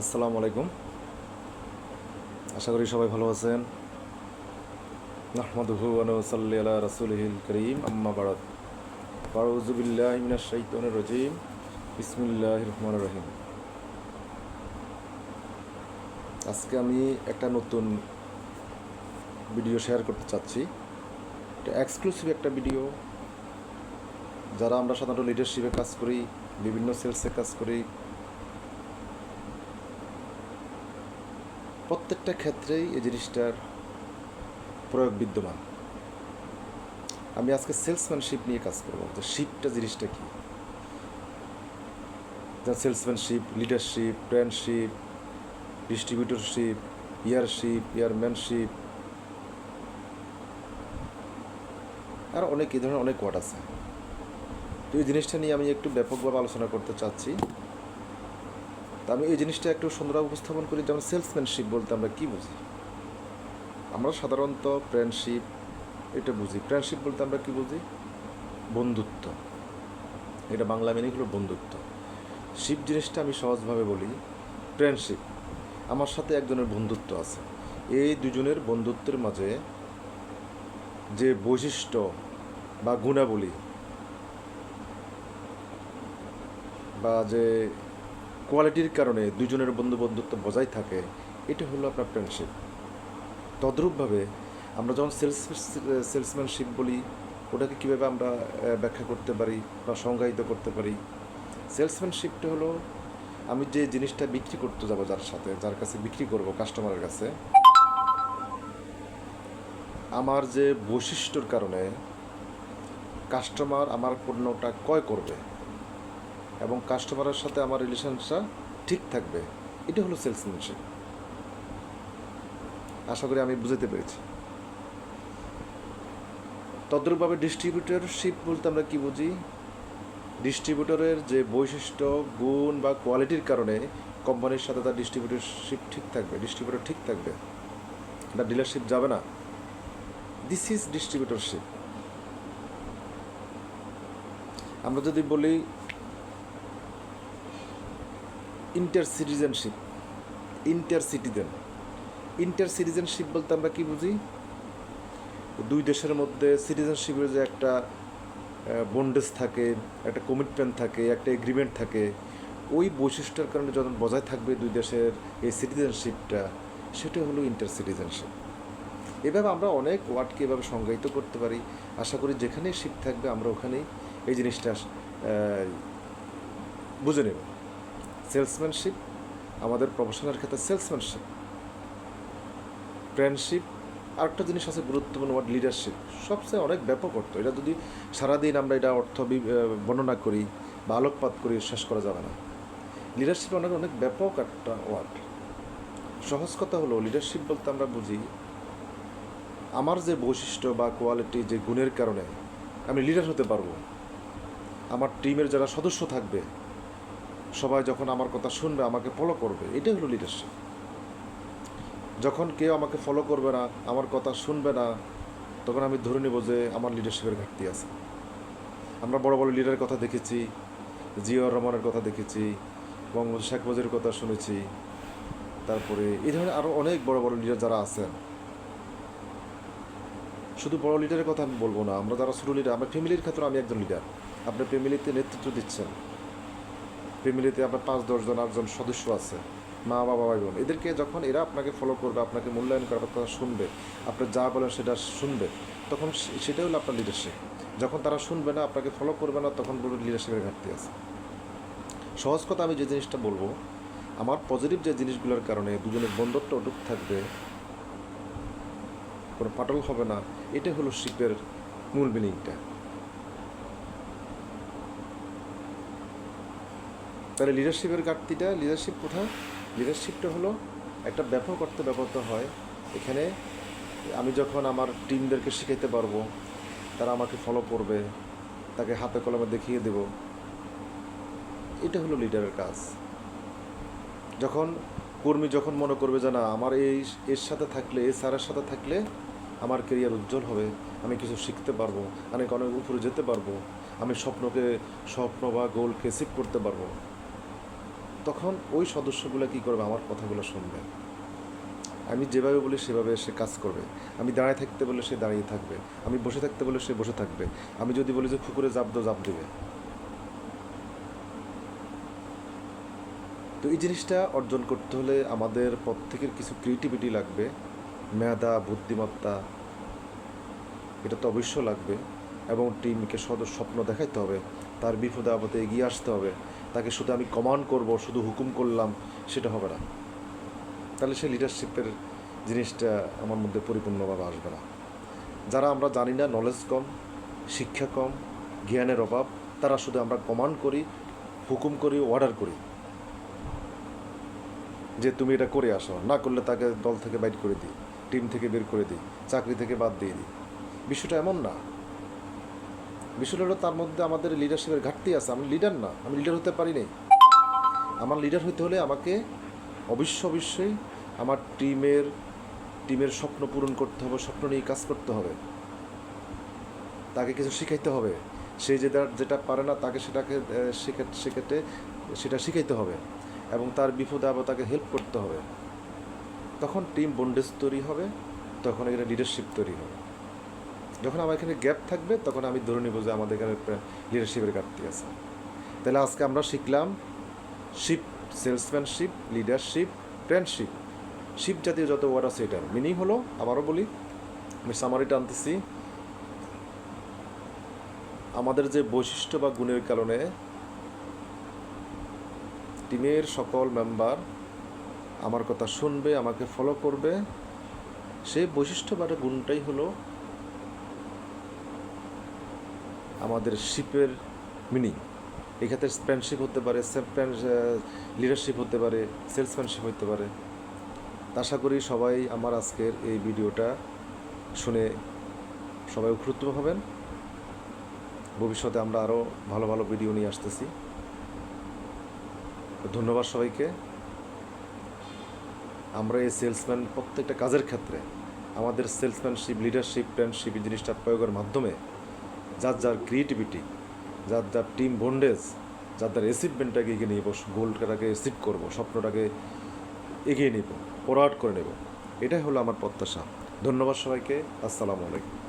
আসসালামু আলাইকুম। আশা করি সবাই ভালো আছেন। নাহমাদুহু আনসাল্লি আলা রাসুলহিল করিম, আম্মা বারাত ফাউজুবিল্লাহ মিনাশ শাইতানির রাজিম। বিসমিল্লাহির রহমানির রহিম। আজকে আমি একটা নতুন ভিডিও শেয়ার করতে চাচ্ছি। এটা এক্সক্লুসিভ একটা ভিডিও। যারা আমরা সাধারণত লিডারশিপে কাজ করি, বিভিন্ন সেলসে কাজ করি প্রত্যেকটা ক্ষেত্রেই এই জিনিসটার প্রয়োগ বিদ্যমান। আমি আজকে সেলসম্যানশিপ নিয়ে কাজ করব। যে শিপটা জিনিসটা কি? সেলসম্যানশিপ লিডারশিপ ফ্রেন্ডশিপ ডিস্ট্রিবিউটরশিপ ইয়ারশিপ ইয়ারম্যানশিপ আর অনেক, এই ধরনের অনেক ওয়ার্ড আছে। তো এই জিনিসটা নিয়ে আমি একটু ব্যাপকভাবে আলোচনা করতে চাচ্ছি। তা আমি এই জিনিসটা একটু সুন্দর উপস্থাপন করি, যেমন সেলসম্যানশিপ বলতে আমরা কী বুঝি? আমরা সাধারণত ফ্রেন্ডশিপ এটা বুঝি। ফ্রেন্ডশিপ বলতে আমরা কী বুঝি? বন্ধুত্ব। এটা বাংলা মিনিং হলো বন্ধুত্ব। শিপ জিনিসটা আমি সহজভাবে বলি ফ্রেন্ডশিপ আমার সাথে একজনের বন্ধুত্ব আছে। এই দুজনের বন্ধুত্বের মাঝে যে বৈশিষ্ট্য বা গুণাবলী বা যে কোয়ালিটির কারণে দুজনের বন্ধু বন্ধুত্ব বজায় থাকে, এটা হলো আপনার ফ্রেন্ডশিপ তদ্রূপভাবে আমরা যখন সেলস সেলসম্যানশিপ বলি, ওটাকে কীভাবে আমরা ব্যাখ্যা করতে পারি বা সংজ্ঞায়িত করতে পারি? সেলসম্যানশিপটা হলো, আমি যে জিনিসটা বিক্রি করতে যাব যার সাথে, যার কাছে বিক্রি করব কাস্টমারের কাছে, আমার যে বৈশিষ্ট্যর কারণে কাস্টমার আমার পণ্যটা ক্রয় করবে। এবং কাস্টমারের সাথে আমার রিলেশনটা ঠিক থাকবে। এটা হলো সেলসম্যানশিপ আশা করি আমি বুঝতে পেরেছি। তদ্রূপভাবে ডিস্ট্রিবিউটরশিপ বলতে আমরা কি বুঝি? ডিস্ট্রিবিউটরের যে বৈশিষ্ট্য, গুণ বা কোয়ালিটির কারণে কোম্পানির সাথে তার ডিস্ট্রিবিউটরশিপ ঠিক থাকবে ডিস্ট্রিবিউটর ঠিক থাকবে। তার ডিলারশিপ যাবে না। দিস ইজ ডিস্ট্রিবিউটরশিপ আমরা যদি বলি inter citizenship inter citizen inter citizenship বলতে আমরা কী বুঝি? দুই দেশের মধ্যে সিটিজেনশিপের যে একটা বন্ডেজ থাকে, একটা কমিটমেন্ট থাকে, একটা এগ্রিমেন্ট থাকে, ওই বৈশিষ্ট্যের কারণে যখন বজায় থাকবে দুই দেশের এই সিটিজেনশিপটা সেটা হলো ইন্টার সিটিজেনশিপ এভাবে আমরা অনেক ওয়ার্ডকে এভাবে সংজ্ঞায়িত করতে পারি। আশা করি যেখানেই শিপ থাকবে আমরা ওখানেই এই জিনিসটা বুঝে নেব। সেলসম্যানশিপ, আমাদের প্রফেশনের ক্ষেত্রে সেলসম্যানশিপ ফ্রেন্ডশিপ আরেকটা জিনিস আছে গুরুত্বপূর্ণ ওয়ার্ড লিডারশিপ সবচেয়ে অনেক ব্যাপক অর্থ। এটা যদি সারাদিন আমরা এটা অর্থ বর্ণনা করি বা আলোকপাত করি শেষ করা যাবে না। লিডারশিপ অনেক অনেক ব্যাপক একটা ওয়ার্ড সহজ কথা হলো লিডারশিপ বলতে আমরা বুঝি, আমার যে বৈশিষ্ট্য বা কোয়ালিটি যে গুণের কারণে আমি লিডার হতে পারব। আমার টিমের যারা সদস্য থাকবে সবাই যখন আমার কথা শুনবে, আমাকে ফলো করবে, এটাই হলো লিডারশিপ যখন কেউ আমাকে ফলো করবে না, আমার কথা শুনবে না, তখন আমি ধরে নেব যে আমার লিডারশিপের ঘাটতি আছে। আমরা বড় বড় লিডারের কথা দেখেছি, জিয়াউর রহমানের কথা দেখেছি বঙ্গবন্ধু শেখ মুজিবের কথা শুনেছি। তারপরে এই ধরনের আরও অনেক বড় বড় লিডার যারা আছেন। শুধু বড় লিডারের কথা আমি বলব না, আমরা যারা ছোটো লিডার আমরা ফ্যামিলির ক্ষেত্রে আমি একজন লিডার আপনার ফ্যামিলিতে নেতৃত্ব দিচ্ছেন। ফ্যামিলিতে আপনার পাঁচ দশজন আটজন সদস্য আছে, মা, বাবা, ভাই, বোন, এদেরকে যখন এরা আপনাকে ফলো করবে, আপনাকে মূল্যায়ন করে আপনার কথা শুনবে আপনি যা বলেন সেটা শুনবে, তখন সেটাই হলো আপনার লিডারশিপ যখন তারা শুনবে না, আপনাকে ফলো করবে না, তখন বলবে লিডারশিপের ঘাটতি আছে। সহজ কথা আমি যে জিনিসটা বলব, আমার পজিটিভ যে জিনিসগুলোর কারণে দুজনের বন্ধুত্ব অটুট থাকবে, কোনো ফাটল হবে না এটা হলো শিপের মূল মিনিংটা তাহলে লিডারশিপের ঘাটতিটা লিডারশিপ কোথায়? লিডারশিপটা হলো একটা ব্যাপক অর্থে ব্যবহৃত হয়। এখানে আমি যখন আমার টিমদেরকে শেখাইতে পারব, তারা আমাকে ফলো করবে, তাকে হাতে কলমে দেখিয়ে দেব, এটা হলো লিডারের কাজ। যখন কর্মী যখন মনে করবে যে না, আমার এই এর সাথে থাকলে, এই স্যারের সাথে থাকলে আমার কেরিয়ার উজ্জ্বল হবে, আমি কিছু শিখতে পারব, অনেক অনেক উপরে যেতে পারব, আমি স্বপ্নকে, স্বপ্ন বা গোলকে সিপ করতে পারব। তখন ওই সদস্যগুলো কী করবে? আমার কথাগুলো শুনবে। আমি যেভাবে বলি সেভাবে সে কাজ করবে। আমি দাঁড়িয়ে থাকতে বলে সে দাঁড়িয়ে থাকবে। আমি বসে থাকতে বলে সে বসে থাকবে। আমি যদি বলি যে পুকুরে জাপ দাও, জাপ দেবে। তো এই জিনিসটা অর্জন করতে হলে আমাদের প্রত্যেকের কিছু ক্রিয়েটিভিটি লাগবে। মেধা, বুদ্ধিমত্তা, এটা তো অবশ্য লাগবে। এবং টিমকে সদ, স্বপ্ন দেখাইতে হবে। তার বিপদে আপদে এগিয়ে আসতে হবে। তাকে শুধু আমি কমান্ড করব, শুধু হুকুম করলাম, সেটা হবে না। তাহলে সেই লিডারশিপের জিনিসটা আমার মধ্যে পরিপূর্ণভাবে আসবে না। যারা আমরা জানি না নলেজ কম, শিক্ষা কম, জ্ঞানের অভাব, তারা শুধু আমরা কমান্ড করি, হুকুম করি অর্ডার করি। যে তুমি এটা করে আসো, না করলে তাকে দল থেকে বাইট করে দিই টিম থেকে বের করে দিই, চাকরি থেকে বাদ দিয়ে দিই। বিষয়টা এমন না। বিষয়টা হলো তার মধ্যে আমাদের লিডারশিপের ঘাটতি আছে। আমি লিডার না, আমি লিডার হতে পারি নাই। আমার লিডার হতে হলে আমাকে অবশ্য অবশ্যই আমার টিমের টিমের স্বপ্ন পূরণ করতে হবে, স্বপ্ন নিয়ে কাজ করতে হবে। তাকে কিছু শিখাইতে হবে। সে যেটা যেটা পারে না তাকে সেটাকে শেখাতে সেটা শিখাইতে হবে এবং তার বিপদে আবার তাকে হেল্প করতে হবে। তখন টিম বন্ডেজ তৈরি হবে, তখন এখানে লিডারশিপ তৈরি হবে। যখন আমার এখানে গ্যাপ থাকবে, তখন আমি ধরে নেব যে আমাদের এখানে লিডারশিপের ঘাটতি আছে। তাহলে আজকে আমরা শিখলাম ship salesmanship leadership friendship ship জাতীয় যত ওয়ার্ড আছে এটার মিনিং হলো, আবারও বলি, আমি সামারিটা আনতেছি। আমাদের যে বৈশিষ্ট্য বা গুণের কারণে টিমের সকল মেম্বার আমার কথা শুনবে, আমাকে ফলো করবে, সেই বৈশিষ্ট্য বা গুণটাই হলো আমাদের শিপের মিনিং এক্ষেত্রে ফ্রেন্ডশিপ হতে পারে লিডারশিপ হতে পারে সেলসম্যানশিপ হতে পারে। আশা করি সবাই আমার আজকের এই ভিডিওটা শুনে সবাই উপকৃত হবেন। ভবিষ্যতে আমরা আরও ভালো ভালো ভিডিও নিয়ে আসতেছি। ধন্যবাদ সবাইকে। আমরা এই সেলসম্যান প্রত্যেকটা কাজের ক্ষেত্রে আমাদের সেলসম্যানশিপ লিডারশিপ ফ্রেন্ডশিপ এই জিনিসটা প্রয়োগের মাধ্যমে যার যার ক্রিয়েটিভিটি যার যার টিম বন্ডেজ যার যার অ্যাচিভমেন্টটাকে এগিয়ে নিয়ে গোলটাকে অ্যাচিভ করব, স্বপ্নটাকে এগিয়ে নিব ফরওয়ার্ড করে নেব। এটাই হলো আমার প্রত্যাশা। ধন্যবাদ সবাইকে। আসসালামু আলাইকুম।